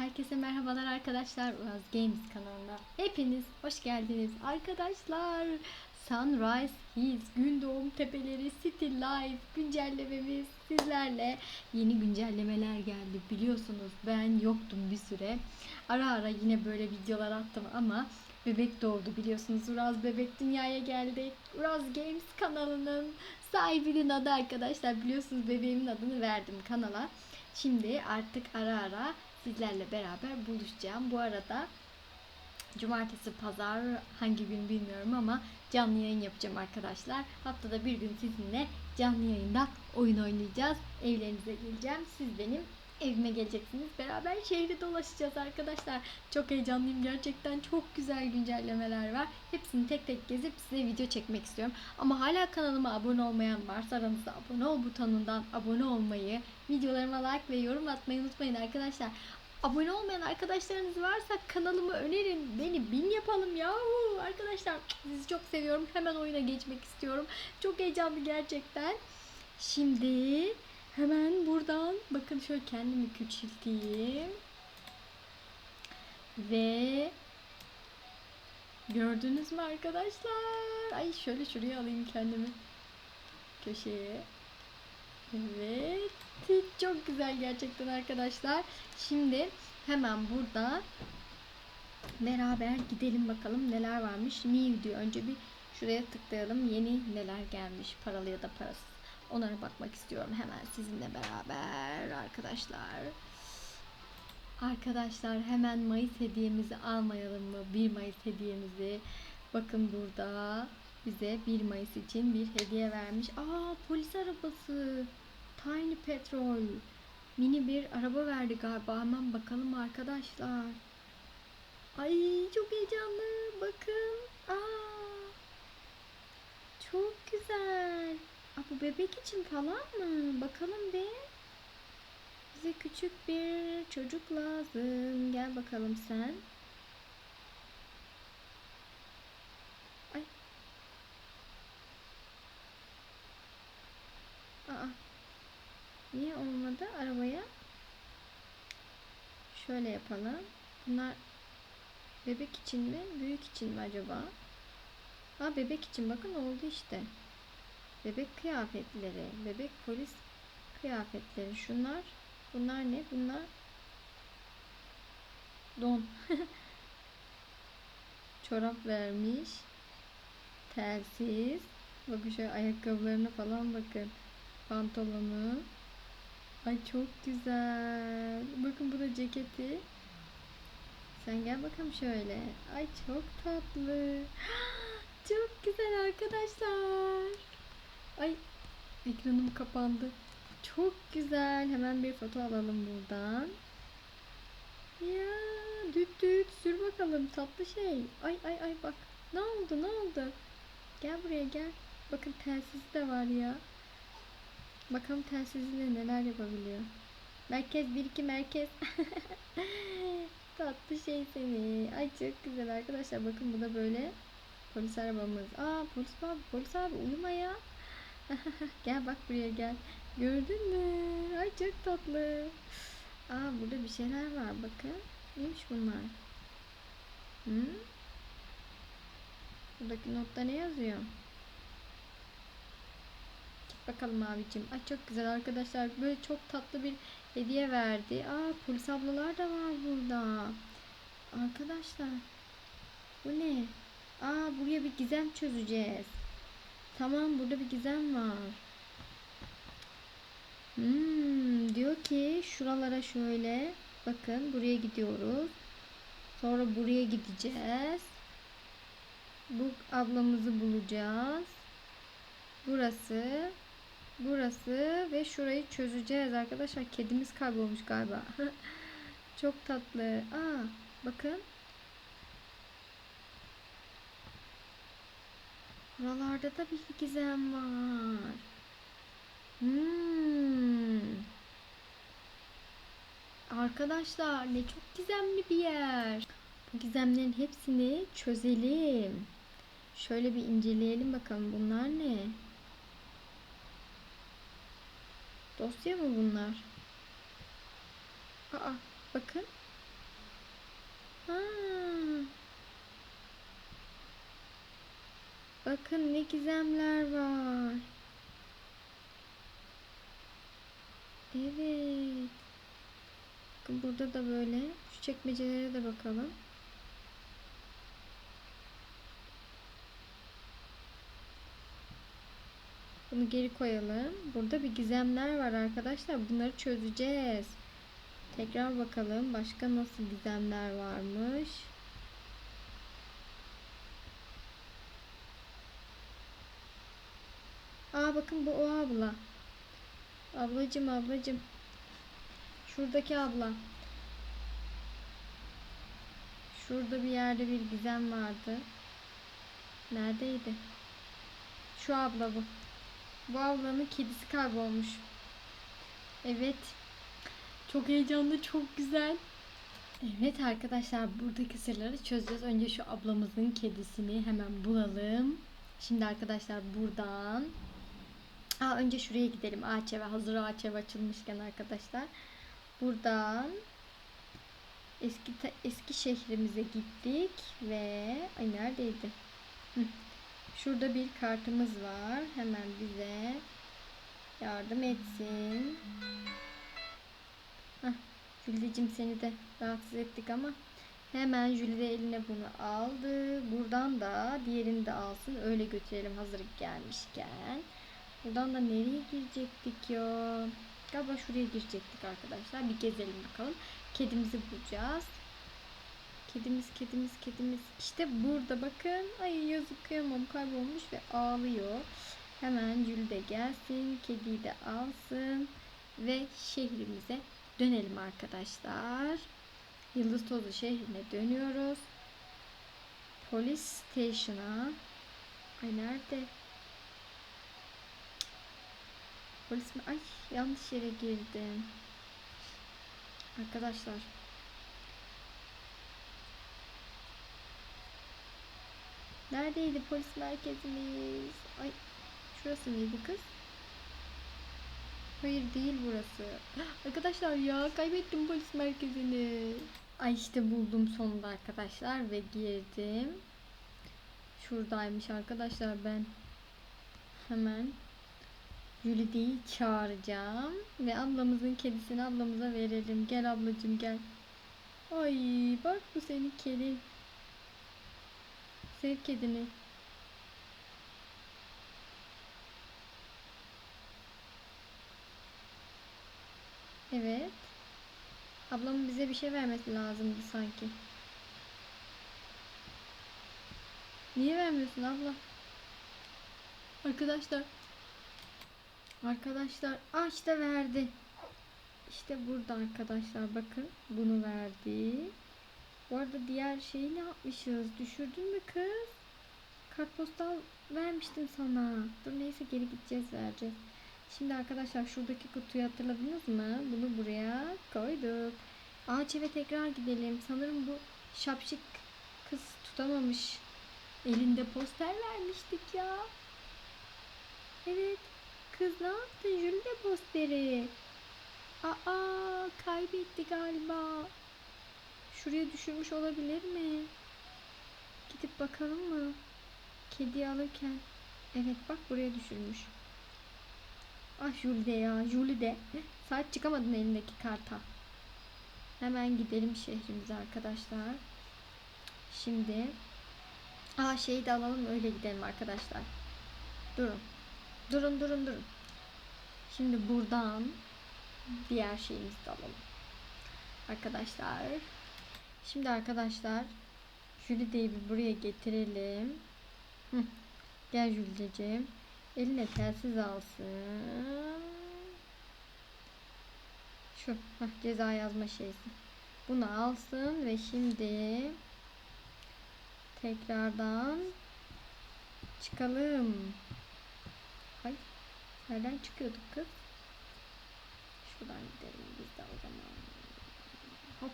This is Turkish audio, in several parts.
Herkese merhabalar arkadaşlar. Uraz Games kanalına. Hepiniz hoş geldiniz arkadaşlar. Sunrise Hills, Gündoğum Tepeleri, City Life güncellememiz sizlerle. Yeni güncellemeler geldi. Biliyorsunuz ben yoktum bir süre. Ara ara yine böyle videolar attım ama bebek doğdu biliyorsunuz. Uraz bebek dünyaya geldi. Uraz Games kanalının sahibinin adı arkadaşlar. Biliyorsunuz bebeğimin adını verdim kanala. Şimdi artık ara ara sizlerle beraber buluşacağım. Bu arada cumartesi, pazar hangi gün bilmiyorum ama canlı yayın yapacağım arkadaşlar. Haftada bir gün sizinle canlı yayında oyun oynayacağız. Evlerinize geleceğim. Siz benim evime geleceksiniz. Beraber şehri dolaşacağız arkadaşlar. Çok heyecanlıyım gerçekten. Çok güzel güncellemeler var. Hepsini tek tek gezip size video çekmek istiyorum. Ama hala kanalıma abone olmayan varsa aranızda abone ol butonundan abone olmayı, videolarıma like ve yorum atmayı unutmayın arkadaşlar. Abone olmayan arkadaşlarınız varsa kanalımı önerin. Beni bin yapalım yahu. Arkadaşlar sizi çok seviyorum. Hemen oyuna geçmek istiyorum. Çok heyecanlı gerçekten. Şimdi hemen buradan bakın şöyle kendimi küçülteyim. Ve gördünüz mü arkadaşlar? Ay şöyle şuraya alayım kendimi. Köşeye. Evet. Çok güzel gerçekten arkadaşlar. Şimdi hemen burada beraber gidelim bakalım neler varmış. New diyor. Önce bir şuraya tıklayalım. Yeni neler gelmiş. Paralı ya da parasız. Onlara bakmak istiyorum hemen sizinle beraber arkadaşlar. Arkadaşlar hemen Mayıs hediyemizi almayalım mı? 1 Mayıs hediyemizi. Bakın burada bize 1 Mayıs için bir hediye vermiş. Aa polis arabası. Tiny Petrol. Mini bir araba verdi galiba. Hemen bakalım arkadaşlar. Ay çok heyecanlı. Bakın. Aa. Çok güzel. Aa, bu bebek için falan mı? Bakalım bir. Bize küçük bir çocuk lazım. Gel bakalım sen. Ay. Aa. Niye olmadı arabaya? Şöyle yapalım. Bunlar bebek için mi, büyük için mi acaba? Ha bebek için bakın oldu işte. Bebek kıyafetleri, bebek polis kıyafetleri. Şunlar, bunlar ne? Bunlar don. Çorap vermiş. Telsiz. Bakın şöyle ayakkabılarına falan bakın. Pantolonu. Ay çok güzel. Bakın bu da ceketi. Sen gel bakalım şöyle. Ay çok tatlı. Çok güzel arkadaşlar. Ay ekranım kapandı. Çok güzel. Hemen bir foto alalım buradan. Ya düt düt sür bakalım tatlı şey. Ay ay ay bak. Ne oldu ne oldu? Gel buraya gel. Bakın telsiz de var ya. Bakalım telsizle neler yapabiliyor. Merkez 1-2 merkez. Tatlı şey seni. Ay çok güzel arkadaşlar. Bakın bu da böyle polis arabamız. Aa polis abi polis abi uyuma ya. gel bak buraya gel. Gördün mü? Ay çok tatlı. Aa burada bir şeyler var bakın. Neymiş bunlar? Hı? Buradaki notta ne yazıyor? Bakalım abicim. Ay çok güzel arkadaşlar. Böyle çok tatlı bir hediye verdi. Aa polis ablalar da var burada. Arkadaşlar. Bu ne? Aa buraya bir gizem çözeceğiz. Tamam burada bir gizem var. Hmm, diyor ki şuralara şöyle bakın buraya gidiyoruz. Sonra buraya gideceğiz. Bu ablamızı bulacağız. Burası burası ve şurayı çözeceğiz arkadaşlar. Kedimiz kaybolmuş galiba. Çok tatlı. Aa, bakın. Buralarda da bir gizem var. Hmm. Arkadaşlar ne çok gizemli bir yer. Bu gizemlerin hepsini çözelim. Şöyle bir inceleyelim bakalım bunlar ne? Dosya mı bunlar? Aa bakın. Ha. Bakın ne gizemler var. Evet. Bakın burada da böyle. Şu çekmecelere de bakalım. Bunu geri koyalım. Burada bir gizemler var arkadaşlar. Bunları çözeceğiz. Tekrar bakalım. Başka nasıl gizemler varmış. Aa bakın bu o abla. Ablacım ablacım. Şuradaki abla. Şurada bir yerde bir gizem vardı. Neredeydi? Şu abla bu. Bu ablanın kedisi kaybolmuş. Evet. Çok heyecanlı, çok güzel. Evet arkadaşlar buradaki sırları çözeceğiz. Önce şu ablamızın kedisini hemen bulalım. Şimdi arkadaşlar buradan Aa, önce şuraya gidelim. Ağaç eve. Hazır ağaç ev açılmışken arkadaşlar. Buradan eski eski şehrimize gittik ve ay neredeydi? Hı. Şurada bir kartımız var. Hemen bize yardım etsin. Jülideciğim seni de rahatsız ettik ama hemen Jülide eline bunu aldı. Buradan da diğerini de alsın. Öyle götürelim hazır gelmişken. Buradan da nereye girecektik ya? Galiba şuraya girecektik arkadaşlar. Bir gezelim bakalım. Kedimizi bulacağız. Kedimiz, kedimiz, kedimiz. İşte burada bakın. Ay yazık kıyamam kaybolmuş ve ağlıyor. Hemen Jül de gelsin. Kediyi de alsın. Ve şehrimize dönelim arkadaşlar. Yıldız Tozu şehrine dönüyoruz. Polis station'a. Ay nerede? Polis mi? Ay yanlış yere girdim. Arkadaşlar. Neredeydi polis merkezimiz? Ay şurası mıydı kız? Hayır değil burası. Arkadaşlar ya kaybettim polis merkezini. Ay işte buldum sonunda arkadaşlar ve girdim. Şuradaymış arkadaşlar ben. Hemen Jülide'yi çağıracağım ve ablamızın kedisini ablamıza verelim. Gel ablacığım gel. Ay bak bu senin kedi. Sev kedini. Evet. Ablamın bize bir şey vermesi lazımdı sanki. Niye vermiyorsun abla? Arkadaşlar. Arkadaşlar. Ah işte verdi. İşte burada arkadaşlar bakın. Bunu verdi. Bu arada diğer şeyi ne yapmışız? Düşürdün mü kız? Kartpostal vermiştim sana. Dur neyse geri gideceğiz vereceğiz. Şimdi arkadaşlar şuradaki kutuyu hatırladınız mı? Bunu buraya koyduk. Ağaç eve tekrar gidelim. Sanırım bu şapşik kız tutamamış. Elinde poster vermiştik ya. Evet. Kız ne yaptın? Jülde posteri. Aa kaybetti galiba. Şuraya düşürmüş olabilir mi? Gidip bakalım mı? Kedi alırken. Evet bak buraya düşürmüş. Ah Julide ya Julide. Saat çıkamadın elindeki karta. Hemen gidelim şehrimize arkadaşlar. Şimdi Aa şeyi de alalım öyle gidelim arkadaşlar. Durun. Durun durun durun. Şimdi buradan diğer şeyimizi de alalım. Arkadaşlar. Şimdi arkadaşlar Jülide'yi bir buraya getirelim. Hı. Gel Jülideciğim. Eline telsiz alsın. Şu heh, ceza yazma şeysi. Bunu alsın ve şimdi tekrardan çıkalım. Ay nereden çıkıyorduk kız? Şuradan gidelim biz de o zaman. Hop.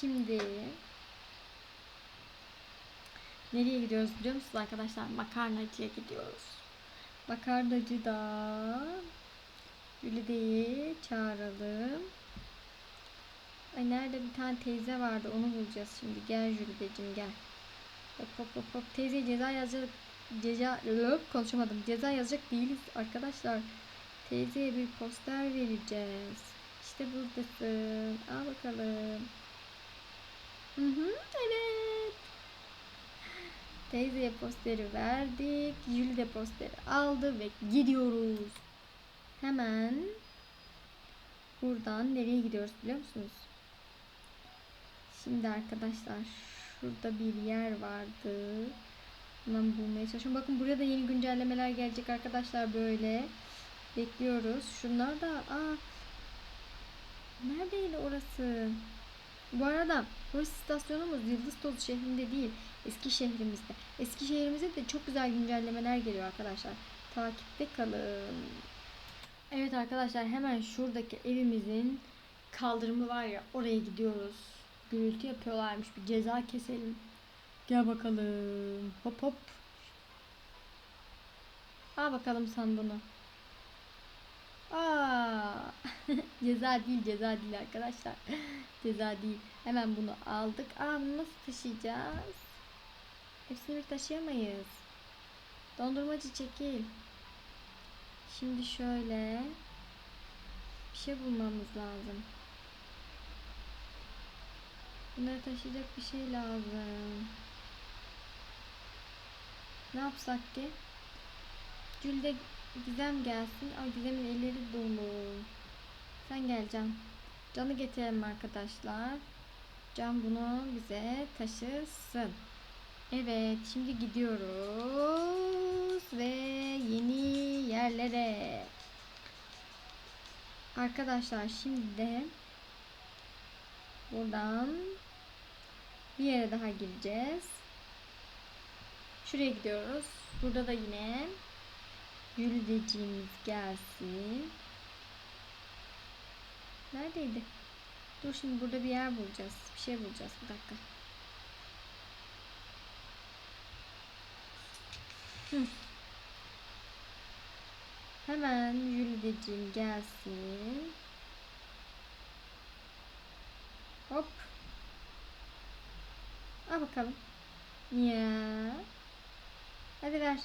Şimdi Nereye gidiyoruz biliyor musunuz arkadaşlar? Makarnacıya gidiyoruz. Makarnacı da Jülide'yi çağıralım. Ay nerede bir tane teyze vardı onu bulacağız şimdi. Gel Jülideciğim gel. Hop hop hop hop. Teyze ceza yazacak, ceza Löp, konuşamadım. Ceza yazacak değiliz arkadaşlar. Teyzeye bir poster vereceğiz. İşte buradasın. Al bakalım. Evet. Teyzeye posteri verdik. Jül de posteri aldı ve gidiyoruz. Hemen buradan nereye gidiyoruz biliyor musunuz? Şimdi arkadaşlar şurada bir yer vardı. Hemen bulmaya çalışıyorum. Bakın buraya da yeni güncellemeler gelecek arkadaşlar böyle. Bekliyoruz. Şunlar da aa Neredeydi orası? Bu arada polis istasyonumuz Yıldız Tozu şehrinde değil. Eski şehrimizde. Eski şehrimizde de çok güzel güncellemeler geliyor arkadaşlar. Takipte kalın. Evet arkadaşlar hemen şuradaki evimizin kaldırımı var ya oraya gidiyoruz. Gürültü yapıyorlarmış bir ceza keselim. Gel bakalım. Hop hop. Al bakalım sen bunu. Aa, ceza değil ceza değil arkadaşlar. ceza değil. Hemen bunu aldık. Aa nasıl taşıyacağız? Hepsini bir taşıyamayız. Dondurmacı çekil. Şimdi şöyle bir şey bulmamız lazım. Bunları taşıyacak bir şey lazım. Ne yapsak ki? Cülde Gizem gelsin. Ay Gizem'in elleri dolu. Sen gel Can. Can'ı getirelim arkadaşlar. Can bunu bize taşısın. Evet şimdi gidiyoruz ve yeni yerlere. Arkadaşlar şimdi de buradan bir yere daha gireceğiz. Şuraya gidiyoruz. Burada da yine Yürüdeciğimiz gelsin. Neredeydi? Dur şimdi burada bir yer bulacağız. Bir şey bulacağız. Bir dakika. Hı. Hemen Yürüdeciğim gelsin. Hop. Al bakalım. Ya. Hadi ver.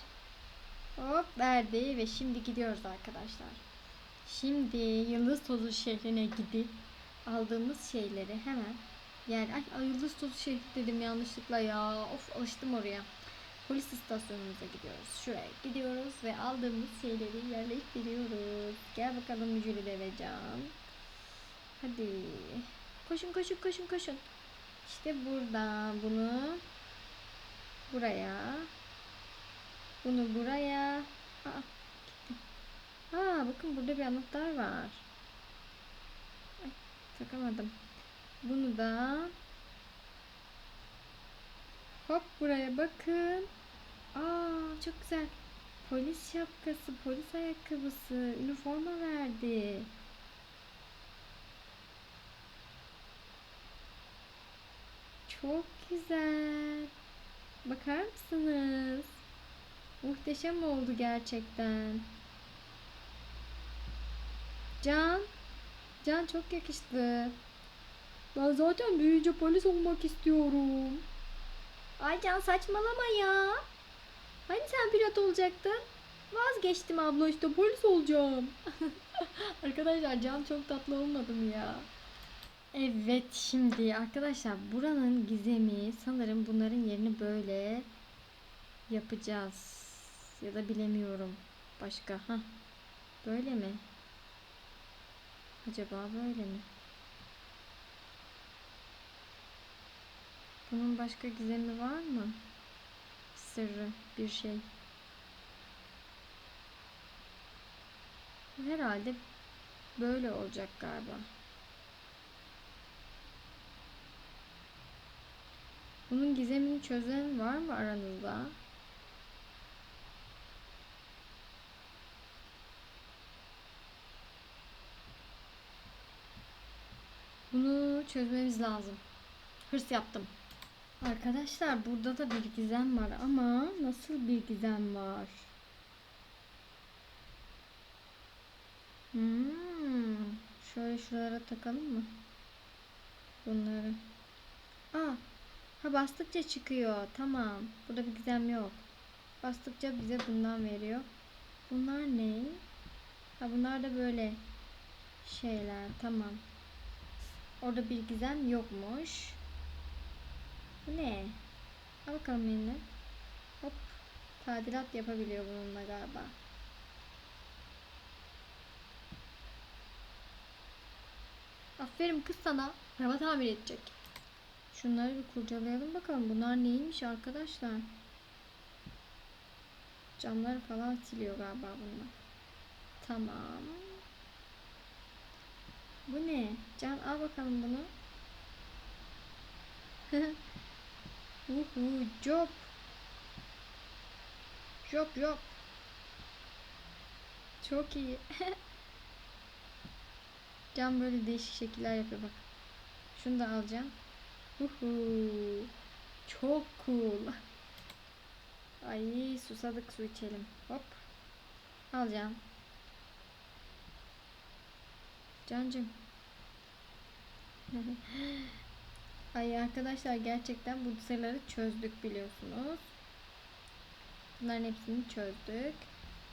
Hop verdi ve şimdi gidiyoruz arkadaşlar. Şimdi Yıldız Tozu şehrine gidip aldığımız şeyleri hemen yani ay, ay Yıldız Tozu şehri dedim yanlışlıkla ya. Of alıştım oraya. Polis istasyonumuza gidiyoruz. Şuraya gidiyoruz ve aldığımız şeyleri yerleştiriyoruz. Gel bakalım Jülide ve Can. Hadi. Koşun koşun koşun koşun. İşte burada bunu buraya bunu buraya. Aa, Bakın burada bir anahtar var. Ay, takamadım. Bunu da hop buraya bakın. Aa, çok güzel. Polis şapkası, polis ayakkabısı, üniforma verdi. Çok güzel. Bakar mısınız? Muhteşem oldu gerçekten. Can. Can çok yakıştı. Ben zaten büyüyünce polis olmak istiyorum. Ay Can saçmalama ya. Hani sen pilot olacaktın? Vazgeçtim abla işte polis olacağım. arkadaşlar Can çok tatlı olmadı mı ya? Evet şimdi arkadaşlar buranın gizemi sanırım bunların yerini böyle yapacağız. Ya da bilemiyorum. Başka. ha Böyle mi? Acaba böyle mi? Bunun başka gizemi var mı? Sırrı bir şey. Herhalde böyle olacak galiba. Bunun gizemini çözen var mı aranızda? Bunu çözmemiz lazım. Hırs yaptım. Arkadaşlar burada da bir gizem var ama nasıl bir gizem var? Hmm, şöyle şuralara takalım mı? Bunları. Aa, ha bastıkça çıkıyor. Tamam. Burada bir gizem yok. Bastıkça bize bundan veriyor. Bunlar ne? Ha bunlar da böyle şeyler. Tamam. Orada bir gizem yokmuş. Bu ne? Al bakalım eline. Hop. Tadilat yapabiliyor bununla galiba. Aferin kız sana. Araba tamir edecek. Şunları bir kurcalayalım bakalım. Bunlar neymiş arkadaşlar? Camları falan siliyor galiba bunlar. Tamam. Bu ne? Can al bakalım bunu. Uhu, job. Job job. Çok iyi. Can böyle değişik şekiller yapıyor bak. Şunu da alacağım. Uhu. Çok cool. Ay susadık su içelim. Hop. Alacağım. Cancım. Ay arkadaşlar gerçekten bu sırları çözdük biliyorsunuz. Bunların hepsini çözdük.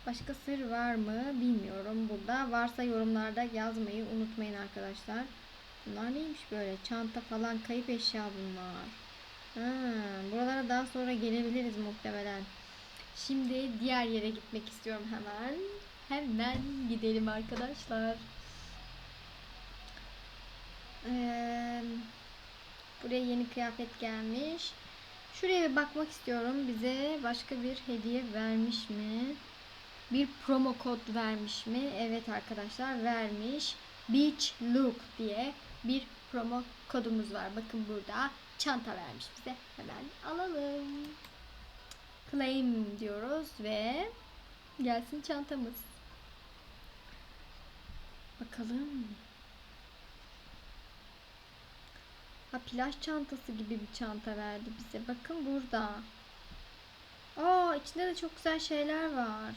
Başka sır var mı bilmiyorum burada. Varsa yorumlarda yazmayı unutmayın arkadaşlar. Bunlar neymiş böyle? Çanta falan kayıp eşya bunlar. Ha, buralara daha sonra gelebiliriz muhtemelen. Şimdi diğer yere gitmek istiyorum hemen. Hemen gidelim arkadaşlar. Ee, buraya yeni kıyafet gelmiş. Şuraya bir bakmak istiyorum. Bize başka bir hediye vermiş mi? Bir promo kod vermiş mi? Evet arkadaşlar vermiş. Beach Look diye bir promo kodumuz var. Bakın burada çanta vermiş bize. Hemen alalım. Claim diyoruz ve gelsin çantamız. Bakalım. Ha plaj çantası gibi bir çanta verdi bize. Bakın burada. Aa içinde de çok güzel şeyler var.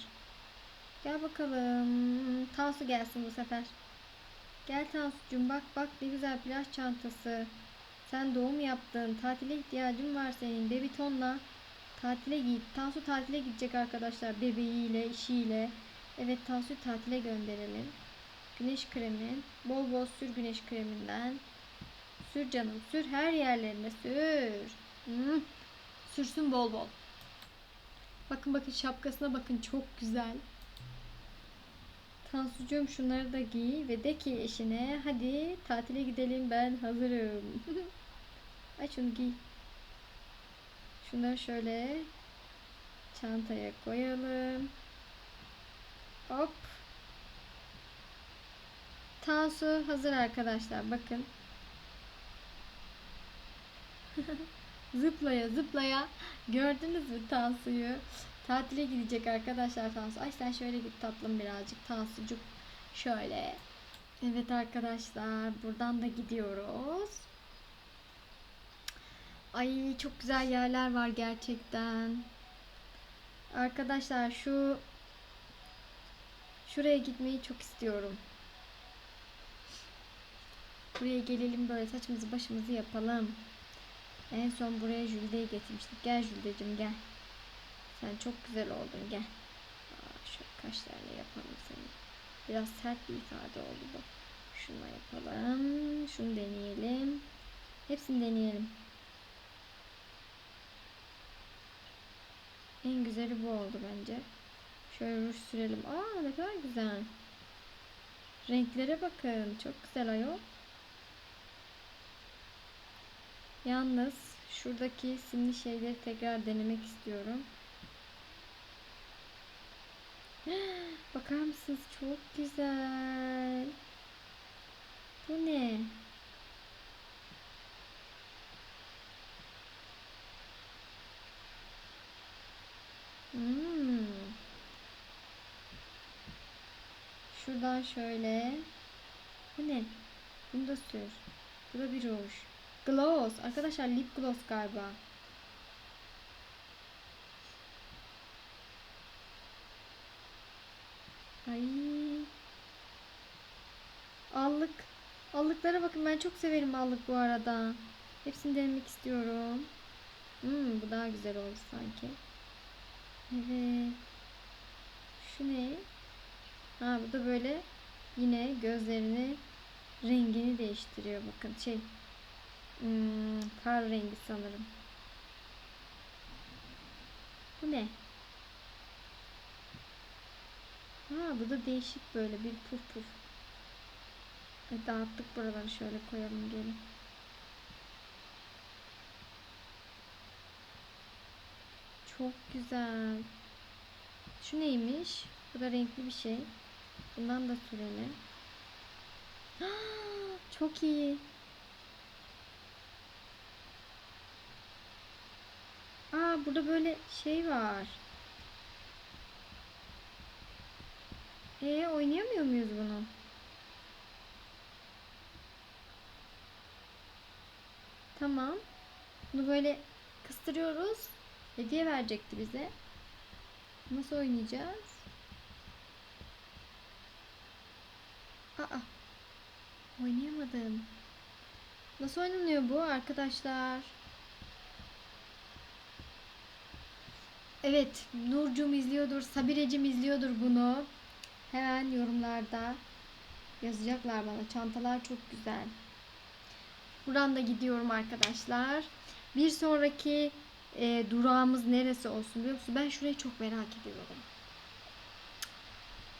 Gel bakalım. Tansu gelsin bu sefer. Gel Tansu'cum bak bak ne güzel plaj çantası. Sen doğum yaptın. Tatile ihtiyacın var senin. Bebitonla tatile git. Tansu tatile gidecek arkadaşlar. Bebeğiyle, işiyle. Evet Tansu'yu tatile gönderelim. Güneş kremi. Bol bol sür güneş kreminden. Sür canım. Sür her yerlerine sür. Hmm. Sürsün bol bol. Bakın bakın şapkasına bakın çok güzel. Tansucuğum şunları da giy ve de ki eşine hadi tatile gidelim ben hazırım. Ay şunu giy. Şunları şöyle çantaya koyalım. Hop. Tansu hazır arkadaşlar bakın. zıplaya zıplaya gördünüz mü Tansu'yu? Tatile gidecek arkadaşlar Tansu. Ay sen şöyle git tatlım birazcık Tansucuk. Şöyle. Evet arkadaşlar buradan da gidiyoruz. Ay çok güzel yerler var gerçekten. Arkadaşlar şu şuraya gitmeyi çok istiyorum. Buraya gelelim böyle saçımızı başımızı yapalım. En son buraya Jülde'yi getirmiştik. Gel Jülde'cim gel. Sen çok güzel oldun gel. Aa, şöyle kaşlarla yapalım seni. Biraz sert bir ifade oldu bu. Şunu yapalım. Şunu deneyelim. Hepsini deneyelim. En güzeli bu oldu bence. Şöyle ruj sürelim. Aa ne kadar güzel. Renklere bakın. Çok güzel ayol. Yalnız şuradaki simli şeyleri tekrar denemek istiyorum. Bakar mısınız? Çok güzel. Bu ne? Hmm. Şuradan şöyle. Bu ne? Bunu da sür. Bu da bir ruj. Gloss. Arkadaşlar lip gloss galiba. Ay. Allık. Allıklara bakın ben çok severim allık bu arada. Hepsini denemek istiyorum. Hmm, bu daha güzel oldu sanki. Evet. Şu ne? Ha bu da böyle yine gözlerini rengini değiştiriyor bakın şey hmm, kar rengi sanırım. Bu ne? Ha bu da değişik böyle bir puf puf. E, dağıttık buraları şöyle koyalım gelin. Çok güzel. Şu neymiş? Bu da renkli bir şey. Bundan da sürelim. Çok iyi. Burada böyle şey var. Ee oynayamıyor muyuz bunu? Tamam. Bunu böyle kıstırıyoruz. Hediye verecekti bize. Nasıl oynayacağız? Aa. Oynayamadım. Nasıl oynanıyor bu arkadaşlar? Evet, Nurcum izliyordur, Sabirecim izliyordur bunu. Hemen yorumlarda yazacaklar bana. Çantalar çok güzel. Buradan da gidiyorum arkadaşlar. Bir sonraki e, durağımız neresi olsun biliyor musun? Ben şurayı çok merak ediyorum.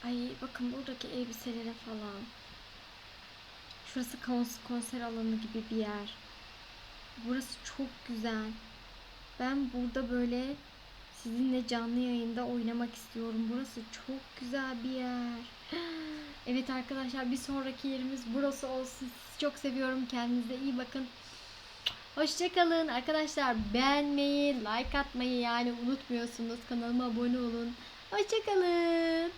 Ay bakın buradaki elbiselere falan. Şurası kons- konser alanı gibi bir yer. Burası çok güzel. Ben burada böyle sizinle canlı yayında oynamak istiyorum. Burası çok güzel bir yer. Evet arkadaşlar bir sonraki yerimiz burası olsun. Sizi çok seviyorum. Kendinize iyi bakın. Hoşçakalın arkadaşlar. Beğenmeyi, like atmayı yani unutmuyorsunuz. Kanalıma abone olun. Hoşçakalın.